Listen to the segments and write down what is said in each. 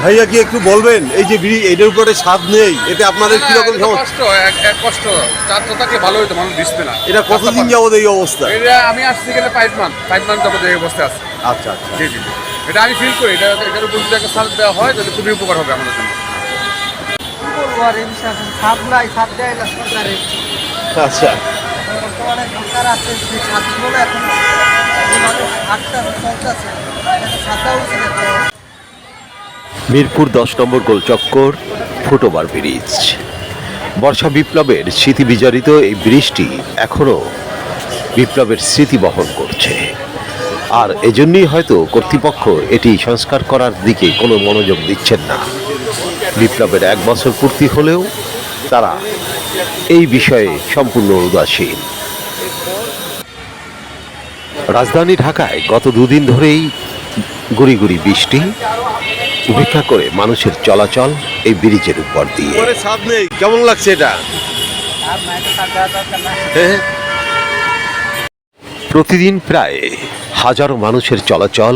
ভাইয়া কি একটু বলবেন? এই যে ব্রিজ এটার উপরে স্বাদ নেই এতে আপনাদের কীরকম কষ্ট এক- এক কষ্ট। চার তো থাকলে ভালো হতো মানুষ দিচ্ছে না। এটা কতদিন যাবত এই অবস্থা? এটা আমি আসছি গেলে ফাইভ মান্থ ফাইভ মান্থ যাবত এই অবস্থা আছে। আচ্ছা আচ্ছা। জি জি। এটা আমি ফিল করি এটা এটার উপর যদি একটা সার্চ দেওয়া হয় তাহলে খুবই উপকার হবে আমাদের জন্য। আচ্ছা। বর্তমানে সরকার আছে যে ছাদগুলো এখন। হাটটা চলতেছে উচিত একটা মিরপুর দশ নম্বর গোলচক্কর ফুটওভার ব্রিজ। বর্ষা বিপ্লবের স্মৃতি বিজড়িত এই ব্রিজটি এখনও বিপ্লবের স্মৃতি বহন করছে। আর এজন্যই হয়তো কর্তৃপক্ষ এটি সংস্কার করার দিকে কোনো মনোযোগ দিচ্ছেন না। বিপ্লবের এক বছর পূর্তি হলেও তারা এই বিষয়ে সম্পূর্ণ উদাসীন। রাজধানী ঢাকায় গত দুদিন ধরেই গুড়ি গুড়ি বৃষ্টি উপেক্ষা করে মানুষের চলাচল এই ব্রিজের উপর দিয়ে। কেমন লাগছে এটা? হ্যাঁ। প্রতিদিন প্রায় হাজারো মানুষের চলাচল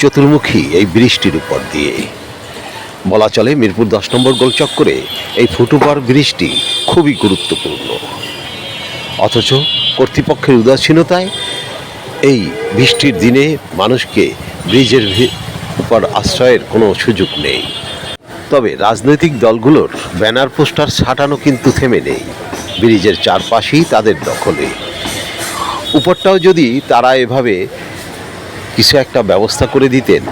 চতুর্মুখী এই বৃষ্টির উপর দিয়ে। বলা চলে মিরপুর দশ নম্বর গোলচক্করে এই ফুটওভার ব্রিজটি খুবই গুরুত্বপূর্ণ। অথচ কর্তৃপক্ষের উদাসীনতায় এই বৃষ্টির দিনে মানুষকে ব্রিজের উপর আশ্রয়ের কোনো সুযোগ নেই। তবে রাজনৈতিক দলগুলোর ব্যানার পোস্টার ছাটানো কিন্তু থেমে নেই। ব্রিজের চারপাশেই তাদের দখলে। উপরটাও যদি তারা এভাবে কিছু একটা ব্যবস্থা করে দিতেন